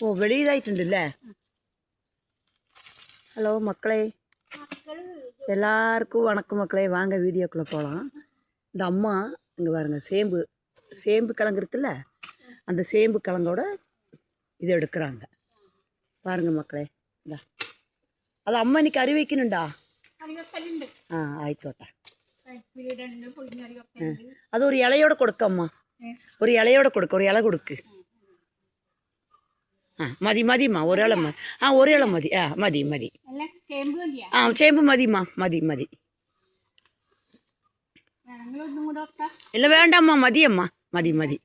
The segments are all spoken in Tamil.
ഓ വെളിയിലായിട്ടുണ്ടല്ലേ ஹலோ மக்களே எல்லாருக்கும் வணக்கம் மக்களே வாங்க வீடியோக்குள்ளே போகலாம் இந்த அம்மா இங்கே பாருங்க சேம்பு சேம்பு கிழங்கு இருக்குல்ல அந்த சேம்பு கிழங்கோட இதை எடுக்கிறாங்க பாருங்க மக்களே இந்தா അത് അമ്മ എനിക്ക് അരി വയ്ക്കുന്നുണ്ടാ അറിവക്കലുണ്ട് ആ ആയിക്കോട്ടെ വീടുണ്ട് പൊളിഞ്ഞ അറിവക്കലുണ്ട് അത് ഒരു ഇലയോടെ കൊടുക്കമ്മ ഒരു ഇലയോടെ ആ മതി മതിമ്മ ഒരാളെ മതി ആ ഒരാളെ മതി. ആ മതി മതി. ആ ചേമ്പ് മതിമ്മ മതി മതി. ഇല്ല വേണ്ടമ്മ മതിയമ്മ മതി മതി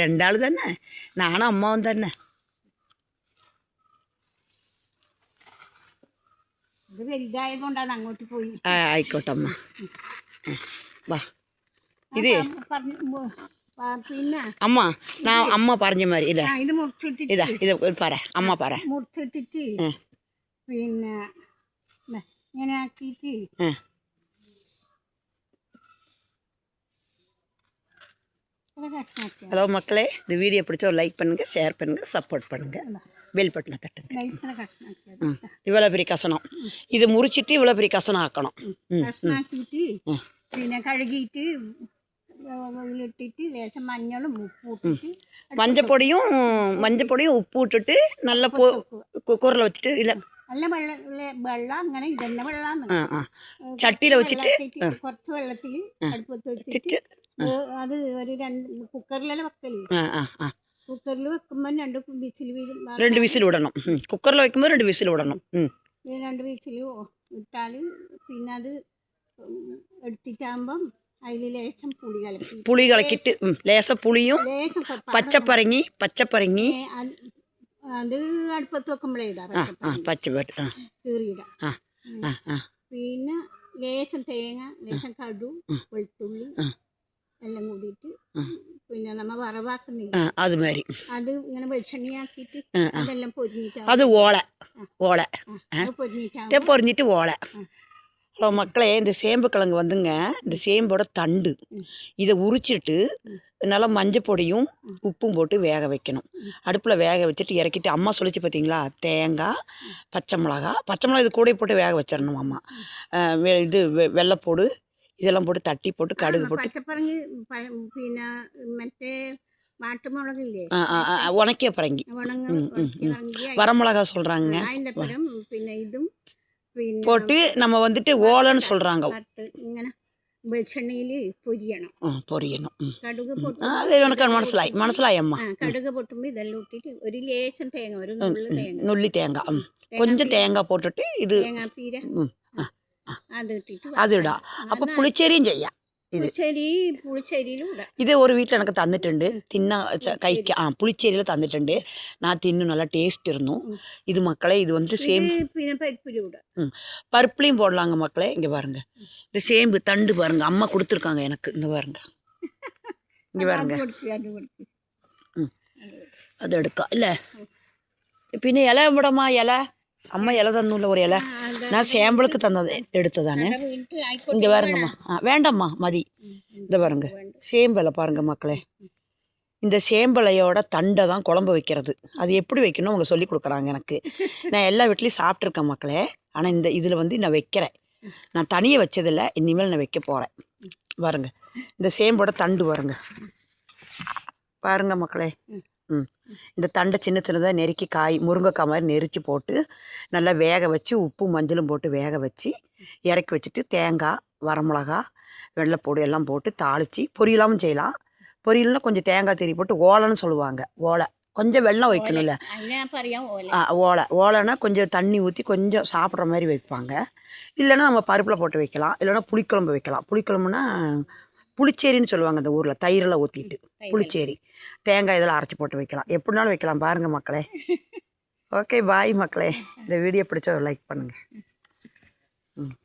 രണ്ടാൾ തന്നെ. നാണ അമ്മാവൻ തന്നെ. ഇത് വലുതായത് കൊണ്ടാണ് അങ്ങോട്ട് പോയി. ആ ആയിക്കോട്ടെ വാ. ഇത് പറഞ്ഞു പിന്നെ അമ്മ നാ അമ്മ പറഞ്ഞ മാതിരി ഇല്ലേ ആ, ഇത് മുറിച്ചിട്ടിട്ട് ഇതാ ഇത് പറ അമ്മ പറ മുറിച്ചിട്ടിട്ട് ഏ. പിന്നെ ദാ ഇങ്ങനെ ആക്കിയിട്ട് ആ ഇങ്ങനെ കഷ്ണാക്കിയാ ஹலோ மக்களே இந்த வீடியோ பிடிச்சா லைக் பண்ணுங்கள் ஷேர் பண்ணுங்கள் சப்போர்ட் பண்ணுங்கள் பெல் பட்டனை தட்டுங்க ഇങ്ങനെ കഷ്ണാക്കിയത് ம் இவ்வளோ பெரிய கசனம் இது முறிச்சிட்டு இவ்வளோ பெரிய கசனம் ஆக்கணும் ம் കഷ്ണാക്കിയിട്ട് പിന്നെ കഴുകിയിട്ട് ഇതിലിട്ടിട്ട് ലേശം മഞ്ഞളും ഉപ്പും മഞ്ഞപ്പൊടിയും മഞ്ഞപ്പൊടിയും ഉപ്പും ഇട്ടിട്ട് നല്ല കുക്കറിൽ വെച്ചിട്ട് ഇല്ല നല്ല വെള്ളം വെള്ളം അങ്ങനെ ഇതന്നെ വെള്ളം ആ ആ. ചട്ടിയിൽ വെച്ചിട്ട് കുറച്ച് വെള്ളത്തിൽ അടുപ്പത്ത് വെച്ചിട്ട് അത് ഒരു രണ്ട് കുക്കറിലെല്ലാം വെക്കൽ? ആ ആ ആ. കുക്കറിൽ വെക്കുമ്പോൾ രണ്ട് വിസിൽ രണ്ട് വിസിൽ വിടണം കുക്കറിൽ വെക്കുമ്പോൾ രണ്ട് വിസിൽ വിടണം രണ്ട് വിസിൽ ഇട്ടാൽ പിന്നെ അത് എടുത്തിട്ടാകുമ്പം ലേശം പുളി കലക്കി. പുളി കലക്കിയിട്ട് ലേശം പുളിയും ലേശം പച്ചപ്പറങ്ങി പച്ചപ്പറങ്ങി അടുപ്പത്ത് വെക്കുമ്പോഴേ ഇടാം ആ ആ പച്ചപ്പട്ട് ആ. ആ പിന്നെ ലേശം തേങ്ങ ലേശം കടു വെളുത്തുള്ളി എല്ലാം കൂടിയിട്ട് പിന്നെ നമ്മ വറവാക്കുന്നില്ല? അതുമാതിരി അത് ഇങ്ങനെ വെളിച്ചെണ്ണയാക്കിയിട്ട് അതെല്ലാം പൊരിഞ്ഞിട്ട് അത് ഓള ഓള. പൊരിഞ്ഞിട്ട് പൊരിഞ്ഞിട്ട് ഓള. ஹலோ மக்களே இந்த சேம்பு கிழங்கு வந்துங்க இந்த சேம்போட தண்டு. இதை உரிச்சிட்டு நல்லா மஞ்சள் பொடியும் உப்பும் போட்டு வேக வைக்கணும். அடுப்பில் வேக வச்சுட்டு இறக்கிட்டு அம்மா சொல்லிச்சு பார்த்தீங்களா தேங்காய் பச்சை மிளகா பச்சை மிளகா இது கூட போட்டு வேக வச்சிடணும் அம்மா. இது வெ வெள்ளைப்போடு இதெல்லாம் போட்டு தட்டி போட்டு கடுகு போட்டு உனக்கே பரங்கி. வரமிளகா சொல்கிறாங்க അതിൻ്റെ പരം പിന്നെ ഇതും പിന്നെ போட்டு நம்ம வந்துட்டு ஓலைன்னு சொல்கிறாங்க തട്ട് ഇങ്ങനെ വെളിച്ചെണ്ണയിൽ പൊരിയണം பொரியணும் ம். കടുക് പൊട്ടും ആ, അത് എനിക്ക് മനസ്സിലായി മനസ്സിലായി അമ്മ ആ കടുക് പൊട്ടുമ്പോൾ ഇതെല്ലാം ഇട്ടിട്ട് ഒരു ലേശം തേങ്ങ ഒരു നുള്ളു തേങ്ങ நுள்ளி தேங்காய் ம். கொஞ்சம் தேங்காய் போட்டுட்டு இது തേങ്ങാപ്പീര ம், ஆ, അത് ഇട്ടിട്ട് அது இடம் அப்போ புளிச்சேரியும் ചെയ്യാം ഇത് ഇത് ഒരു വീട്ടിൽ എനിക്ക് തന്നിട്ടുണ്ട് തിന്നാ കഴിക്ക ആ പുളിച്ചേരിയിൽ തന്നിട്ടുണ്ട് നാ തിന്നു നല്ല ടേസ്റ്റ് ഇരുന്നു ഇത് മക്കളെ ഇത് വന്നിട്ട് சேம் ம் பருப்புலையும் போடலாங்க மக்களே இங்கே பாருங்க இந்த சேம்பு தண்டு பாருங்க அம்மா கொடுத்துருக்காங்க எனக்கு இந்த பாருங்க இங்கே பாருங்க ம் அது എടുക്കാം അല്ലേ പിന്നെ ഇല ഇവിടമ്മ ഇല അമ്മ ഇല തന്നൂല്ല ഒരു ഇല நான் சாம்பிளுக்கு தந்தது எடுத்ததானே? இங்கே பாருங்கம்மா. ஆ வேண்டாம்மா மதி. இந்த பாருங்க. சேம்பலை பாருங்க மக்களே. இந்த சேம்பலையோட தண்டை தான் குழம்பு வைக்கிறது. அது எப்படி வைக்கணும் அவங்க சொல்லி கொடுக்குறாங்க எனக்கு. நான் எல்லா வீட்லேயும் சாப்பிட்ருக்கேன் மக்களே. ஆனால் இந்த இதில் வந்து நான் வைக்கிறேன் நான் தனியை வச்சதில்லை. இனிமேல் நான் வைக்க போகிறேன் பாருங்க. இந்த சேம்போட தண்டு பாருங்க. பாருங்க மக்களே. இந்த தண்டை சின்ன சின்னதாக நெருக்கி காய் முருங்கைக்காய் மாதிரி நெரிச்சு போட்டு நல்லா வேக வச்சு உப்பு மஞ்சளும் போட்டு வேக வச்சு இறக்கி வச்சுட்டு தேங்காய் வரமிளகா வெள்ளைப்பூடு எல்லாம் போட்டு தாளித்து பொரியலாகவும் செய்யலாம். பொரியல்னா கொஞ்சம் தேங்காய் திரி போட்டு ஓலைன்னு சொல்லுவாங்க ஓலை. கொஞ்சம் வெள்ளம் வைக்கணும்ல. ஓலை. ஓலைன்னா கொஞ்சம் தண்ணி ஊற்றி கொஞ்சம் சாப்பிட்ற மாதிரி வைப்பாங்க. இல்லைன்னா நம்ம பருப்பில் போட்டு வைக்கலாம். இல்லைன்னா புளிக்குழம்பு வைக்கலாம். புளிக்குழம்புனா புளிச்சேரின்னு சொல்லுவாங்க அந்த ஊரில் தயிரில் ஊற்றிட்டு புளிச்சேரி. தேங்காய் இதெல்லாம் அரைச்சி போட்டு வைக்கலாம். எப்படினாலும் வைக்கலாம். பாருங்கள் மக்களே. ஓகே பாய் மக்களே. இந்த வீடியோ பிடிச்சா ஒரு லைக் பண்ணுங்கள் ம்.